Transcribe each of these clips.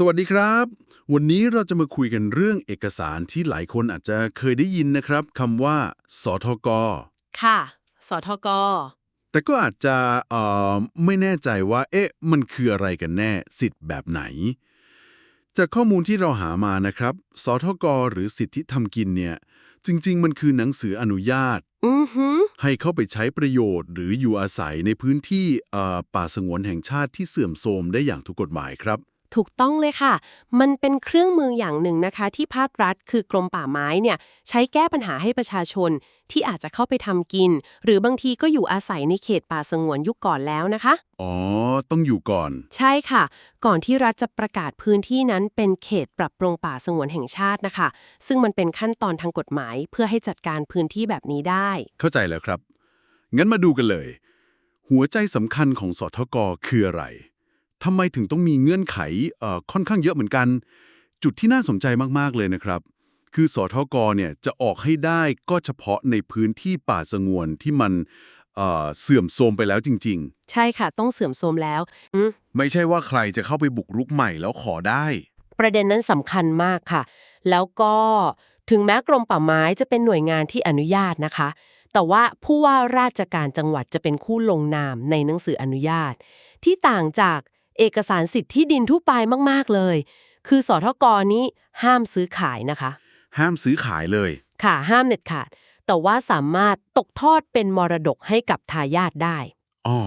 สวัสดีครับ วันนี้เราจะมาคุยกันเรื่องเอกสารที่หลายคนอาจจะเคยได้ยินนะครับคำว่า สทก ค่ะ สทก แต่ก็อาจจะเอ่อไม่แน่ใจว่า เอ๊ะ มันคืออะไรกันแน่ สิทธิ์แบบไหน จากข้อมูลที่เราหามานะครับ สทก หรือสิทธิทำกินเนี่ย จริง ๆ มันคือหนังสืออนุญาต อือหือ ให้เข้าไปใช้ประโยชน์ หรืออยู่อาศัยในพื้นที่เอ่อป่าสงวนแห่งชาติที่เสื่อมโทรมได้อย่างถูกกฎหมายครับ ถูกต้องเลยค่ะ มันเป็นเครื่องมืออย่างหนึ่งนะคะ ที่ภาครัฐคือกรมป่าไม้เนี่ยใช้แก้ปัญหาให้ประชาชนที่อาจจะเข้าไปทำกิน หรือบางทีก็อยู่อาศัยในเขตป่าสงวนยุคก่อนแล้วนะคะ อ๋อ ต้องอยู่ก่อน ใช่ค่ะ ก่อนที่รัฐจะประกาศพื้นที่นั้นเป็นเขตปรับปรุงป่าสงวนแห่งชาตินะคะ ซึ่งมันเป็นขั้นตอนทางกฎหมาย เพื่อให้จัดการพื้นที่แบบนี้ได้ เข้าใจแล้วครับ งั้นมาดูกันเลย หัวใจสำคัญของสทกคืออะไร ทำไมถึงต้องมีเงื่อนไขเอ่อค่อนข้างเยอะเหมือนกัน จุดที่น่าสนใจมากๆเลยนะครับ คือสทกเนี่ยจะออกให้ได้ก็เฉพาะในพื้นที่ป่าสงวนที่มันเอ่อเสื่อมโทรมไปแล้วจริงใช่ค่ะ ต้องเสื่อมโทรมแล้วอืมๆไม่ใช่ว่าใครจะเข้าไปบุกรุกใหม่แล้วขอได้ ประเด็นนั้นสำคัญมากค่ะ แล้วก็ถึงแม้กรมป่าไม้จะเป็นหน่วยงานที่อนุญาตนะคะ แต่ว่าผู้ว่าราชการจังหวัดจะเป็นคู่ลงนามในหนังสืออนุญาต ที่ต่างจาก เอกสารสิทธิ์ที่ดินทั่วไปมาก ๆ เลย คือสทกนี้ห้ามซื้อขายนะคะ ห้ามซื้อขายเลย ค่ะ ห้ามเด็ดขาด แต่ว่าสามารถตกทอดเป็นมรดกให้กับทายาทได้อ๋อ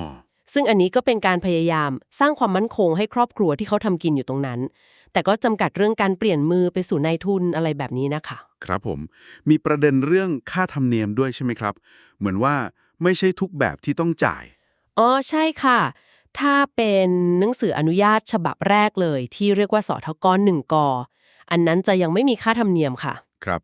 ซึ่งอันนี้ก็เป็นการพยายามสร้างความมั่นคงให้ครอบครัวที่เขาทำกินอยู่ตรงนั้น แต่ก็จำกัดเรื่องการเปลี่ยนมือไปสู่นายทุนอะไรแบบนี้นะคะ ครับผม มีประเด็นเรื่องค่าธรรมเนียมด้วยใช่ไหมครับ เหมือนว่าไม่ใช่ทุกแบบที่ต้องจ่าย อ๋อ ใช่ค่ะ ถ้าเป็นหนังสืออนุญาตฉบับแรกเลย ที่เรียกว่าสทกหนึ่งกอันนั้นจะยังไม่มีค่าธรรมเนียมค่ะ ครับ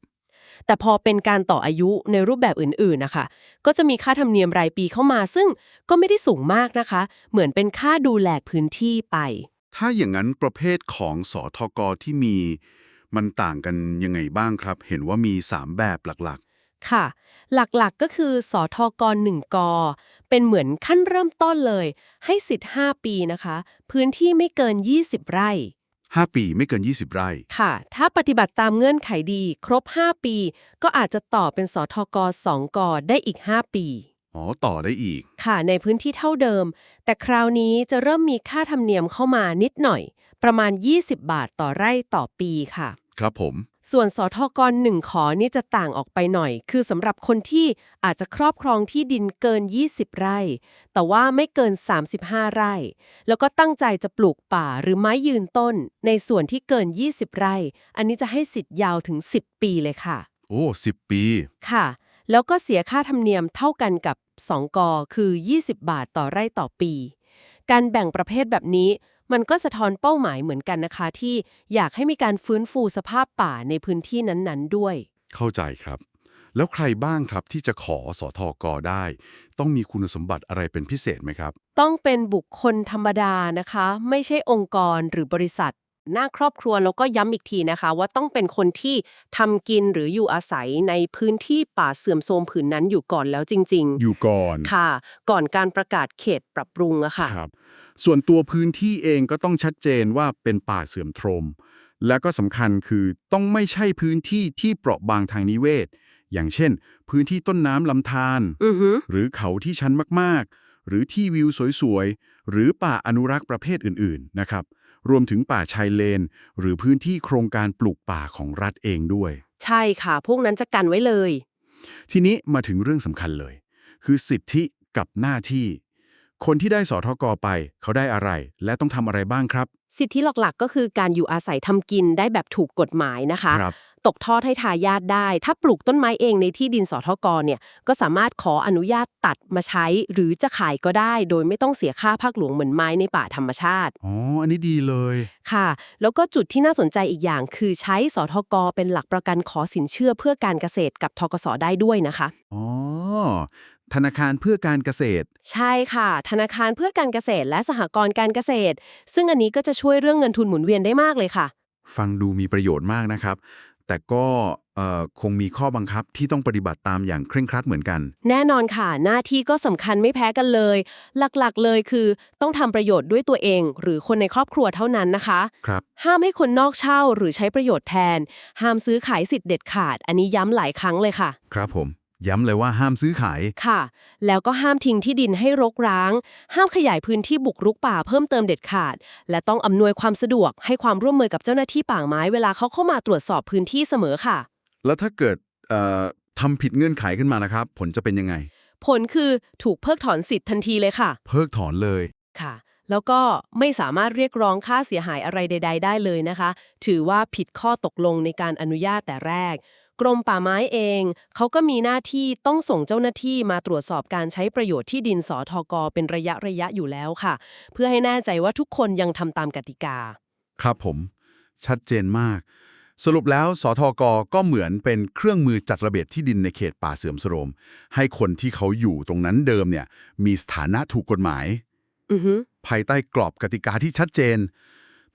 แต่พอเป็นการต่ออายุในรูปแบบอื่นๆนะคะ ก็จะมีค่าธรรมเนียมรายปีเข้ามา ซึ่งก็ไม่ได้สูงมากนะคะ เหมือนเป็นค่าดูแลพื้นที่ไป ถ้าอย่างนั้นประเภทของสอทกที่มี มันต่างกันยังไงบ้างครับ เห็นว่ามี 3 แบบหลัก ค่ะ หลักๆก็คือสอทกหนึ่งกเป็นเหมือนขั้นเริ่มต้นเลย ให้สิทธิ์ 5 ปีนะคะ พื้นที่ไม่เกิน 20 ไร่ๆ5ปีไม่เกิน 20 ไร่ ค่ะ ถ้าปฏิบัติตามเงื่อนไขดี ครบ 5 ปี ก็อาจจะต่อเป็นสทก2กได้อีก 5 ปี อ๋อ ต่อได้อีก ค่ะ ในพื้นที่เท่าเดิม แต่คราวนี้จะเริ่มมีค่าธรรมเนียมเข้ามานิดหน่อย ประมาณ 20 บาทต่อไร่ต่อปีค่ะ ครับผม ส่วนสทกหนึ่งขอนี่จะต่างออกไปหน่อย คือสำหรับคนที่อาจจะครอบครองที่ดินเกิน 20 ไร่ แต่ว่าไม่เกิน 35 ไร่ แล้วก็ตั้งใจจะปลูกป่าหรือไม้ยืนต้น ในส่วนที่เกิน 20 ไร่ อันนี้จะให้สิทธิ์ยาวถึง 10 ปีเลยค่ะ โอ้10ปี ค่ะ แล้วก็เสียค่าธรรมเนียมเท่ากันกับ 2กอคือ 20 บาทต่อไร่ต่อปี การแบ่งประเภทแบบนี้ มันก็สะท้อนเป้าหมายเหมือนกันนะคะที่อยากให้มีการฟื้นฟูสภาพป่าในพื้นที่นั้นๆ ด้วย เข้าใจครับ แล้วใครบ้างครับที่จะขอสอทกได้ ต้องมีคุณสมบัติอะไรเป็นพิเศษไหมครับ ต้องเป็นบุคคลธรรมดานะคะ ไม่ใช่องค์กรหรือบริษัท หน้าครอบครัวแล้วก็ย้ำอีกทีนะคะ ว่าต้องเป็นคนที่ทำกินหรืออยู่อาศัยในพื้นที่ป่าเสื่อมโทรมผืนนั้นอยู่ก่อนแล้วจริงอยู่ก่อนๆค่ะ ก่อนการประกาศเขตปรับปรุงอะค่ะครับ ส่วนตัวพื้นที่เองก็ต้องชัดเจนว่าเป็นป่าเสื่อมโทรม และก็สำคัญคือต้องไม่ใช่พื้นที่ที่เปราะบางทางนิเวศ อย่างเช่น พื้นที่ต้นน้ำลำธารอือฮึหรือเขาที่ชันมากๆ หรือที่วิวสวยๆ หรือป่าอนุรักษ์ประเภทอื่นๆนะครับ รวมถึงป่าชายเลน หรือพื้นที่โครงการปลูกป่าของรัฐเองด้วย ใช่ค่ะ พวกนั้นจะกันไว้เลย ทีนี้มาถึงเรื่องสำคัญเลย คือสิทธิกับหน้าที่ คนที่ได้สอทกไป เขาได้อะไร และต้องทำอะไรบ้างครับ สิทธิหลักๆ ก็คือการอยู่อาศัยทำกินได้แบบถูกกฎหมายนะคะ ครับ ตกทอดให้ทายาทได้ ถ้าปลูกต้นไม้เองในที่ดินสทกเนี่ยก็สามารถขออนุญาตตัดมาใช้ หรือจะขายก็ได้ โดยไม่ต้องเสียค่าภาคหลวงเหมือนไม้ในป่าธรรมชาติอ๋ออันนี้ดีเลยค่ะ แล้วก็จุดที่น่าสนใจอีกอย่าง คือใช้สทกเป็นหลักประกันขอสินเชื่อเพื่อการเกษตรกับทกสได้ด้วยนะคะอ๋อธนาคารเพื่อการเกษตร ใช่ค่ะ ธนาคารเพื่อการเกษตร และสหกรณ์การเกษตร ซึ่งอันนี้ก็จะช่วยเรื่องเงินทุนหมุนเวียนได้มากเลยค่ะ ฟังดูมีประโยชน์มากนะครับ แต่ก็เอ่อคงมีข้อบังคับที่ต้องปฏิบัติตามอย่างเคร่งครัดเหมือนกัน แน่นอนค่ะ หน้าที่ก็สำคัญไม่แพ้กันเลย หลักๆ เลยคือต้องทำประโยชน์ด้วยตัวเอง หรือคนในครอบครัวเท่านั้นนะคะครับห้ามให้คนนอกเช่าหรือใช้ประโยชน์แทน ห้ามซื้อขายสิทธิ์เด็ดขาด อันนี้ย้ำหลายครั้งเลยค่ะ ครับผม ย้ำเลยว่าห้ามซื้อขาย ค่ะ แล้วก็ห้ามทิ้งที่ดินให้รกร้าง ห้ามขยายพื้นที่บุกรุกป่าเพิ่มเติมเด็ดขาด และต้องอำนวยความสะดวกให้ความร่วมมือกับเจ้าหน้าที่ป่าไม้เวลาเขาเข้ามาตรวจสอบพื้นที่เสมอค่ะ แล้วถ้าเกิดเอ่อทำผิดเงื่อนไขขึ้นมานะครับ ผลจะเป็นยังไง ผลคือถูกเพิกถอนสิทธิ์ทันทีเลยค่ะ เพิกถอนเลยค่ะ แล้วก็ไม่สามารถเรียกร้องค่าเสียหายอะไรใด ๆ ได้เลยนะคะ ถือว่าผิดข้อตกลงในการอนุญาตแต่แรก กรมป่าไม้เอง เขาก็มีหน้าที่ต้องส่งเจ้าหน้าที่มาตรวจสอบการใช้ประโยชน์ที่ดินสอทกเป็นระยะระยะอยู่แล้วค่ะ เพื่อให้แน่ใจว่าทุกคนยังทำตามกติกา ครับผม ชัดเจนมาก สรุปแล้วสทกก็เหมือนเป็นเครื่องมือจัดระเบียบที่ดินในเขตป่าเสื่อมโทรม ให้คนที่เขาอยู่ตรงนั้นเดิมเนี่ย มีสถานะถูกกฎหมายอือฮึภายใต้กรอบกติกาที่ชัดเจน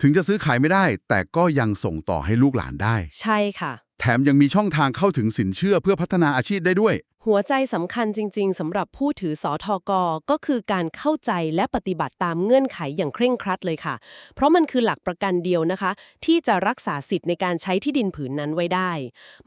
ถึงจะซื้อขายไม่ได้ แต่ก็ยังส่งต่อให้ลูกหลานได้ ใช่ค่ะ แถมยังมีช่องทางเข้าถึงสินเชื่อเพื่อพัฒนาอาชีพได้ด้วย หัวใจสำคัญจริง ๆสำหรับผู้ถือสอทอกก็คือการเข้าใจและปฏิบัติตามเงื่อนไขอย่างเคร่งครัดเลยค่ะ เพราะมันคือหลักประกันเดียวนะคะ ที่จะรักษาสิทธิ์ในการใช้ที่ดินผืนนั้นไว้ได้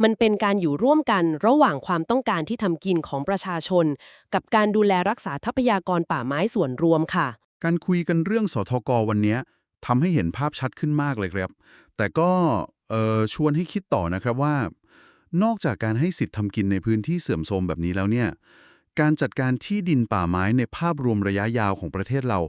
มันเป็นการอยู่ร่วมกันระหว่างความต้องการที่ทำกินของประชาชน กับการดูแลรักษาทรัพยากรป่าไม้ส่วนรวมค่ะ การคุยกันเรื่องสทกวันเนี้ยทำให้เห็นภาพชัดขึ้นมากเลยครับ แต่ก็เอ่อ ชวนให้คิดต่อนะครับว่า นอกจากการให้สิทธิ์ทำกินในพื้นที่เสื่อมโทรมแบบนี้แล้วเนี่ยการจัดการที่ดินป่าไม้ในภาพรวมระยะยาวของประเทศเรา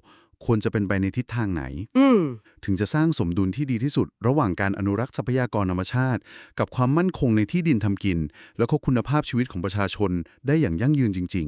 ควรจะเป็นไปในทิศทางไหนอืมถึงจะสร้างสมดุลที่ดีที่สุด ระหว่างการอนุรักษ์ทรัพยากรธรรมชาติ กับความมั่นคงในที่ดินทำกิน แล้วก็คุณภาพชีวิตของประชาชนได้อย่างยั่งยืนจริง